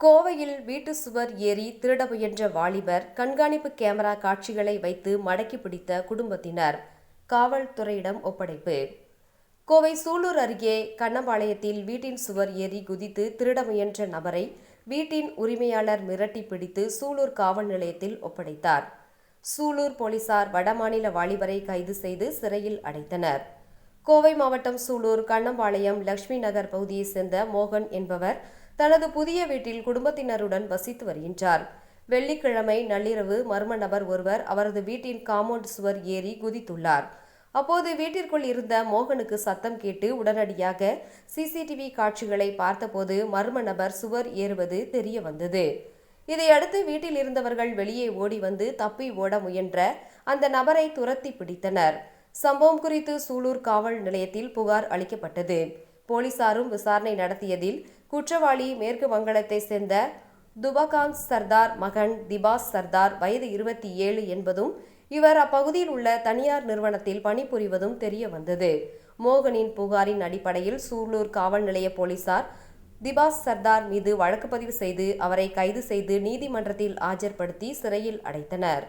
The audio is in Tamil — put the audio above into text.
கோவையில் வீட்டு சுவர் ஏறி திருட முயன்ற வாலிபர் கண்காணிப்பு கேமரா காட்சிகளை வைத்து மடக்கி பிடித்த குடும்பத்தினர். காவல்துறையிடம் ஒப்படைப்பு. கோவை சூலூர் அருகே கண்ணம்பாளையத்தில் வீட்டின் சுவர் ஏறி குதித்து திருட முயன்ற நபரை வீட்டின் உரிமையாளர் மிரட்டி பிடித்து சூலூர் காவல் நிலையத்தில் ஒப்படைத்தார். சூலூர் போலீசார் வடமாநில வாலிபரை கைது செய்து சிறையில் அடைத்தனர். கோவை மாவட்டம் சூலூர் கண்ணம்பாளையம் லட்சுமி நகர் பகுதியைச் சேர்ந்த மோகன் என்பவர் தனது புதிய வீட்டில் குடும்பத்தினருடன் வசித்து வருகின்றார். வெள்ளிக்கிழமை நள்ளிரவு மர்ம நபர் ஒருவர் அவரது வீட்டின் காமௌண்ட் சுவர் ஏறி குதித்துள்ளார். அப்போது வீட்டிற்குள் இருந்த மோகனுக்கு சத்தம் கேட்டு உடனடியாக சிசிடிவி காட்சிகளை பார்த்தபோது மர்ம நபர் சுவர் ஏறுவது தெரிய வந்தது. இதையடுத்து வீட்டில் இருந்தவர்கள் வெளியே ஓடி வந்து தப்பி ஓட முயன்ற அந்த நபரை துரத்தி பிடித்தனர். சம்பவம் குறித்து சூலூர் காவல் நிலையத்தில் புகார் அளிக்கப்பட்டது. போலீசாரும் விசாரணை நடத்தியதில் குற்றவாளி மேற்கு வங்காளத்தை சேர்ந்த துபகாந்த் சர்தார் மகன் திபாஸ் சர்தார் வயது இருபத்தி ஏழு என்பதும் இவர் அப்பகுதியில் உள்ள தனியார் நிறுவனத்தில் பணிபுரிவதும் தெரிய வந்தது மோகனின் புகாரின் அடிப்படையில் சூலூர் காவல் நிலைய போலீசார் திபாஸ் சர்தார் மீது வழக்கு பதிவு செய்து அவரை கைது செய்து நீதிமன்றத்தில் ஆஜர்படுத்தி சிறையில் அடைத்தனர்.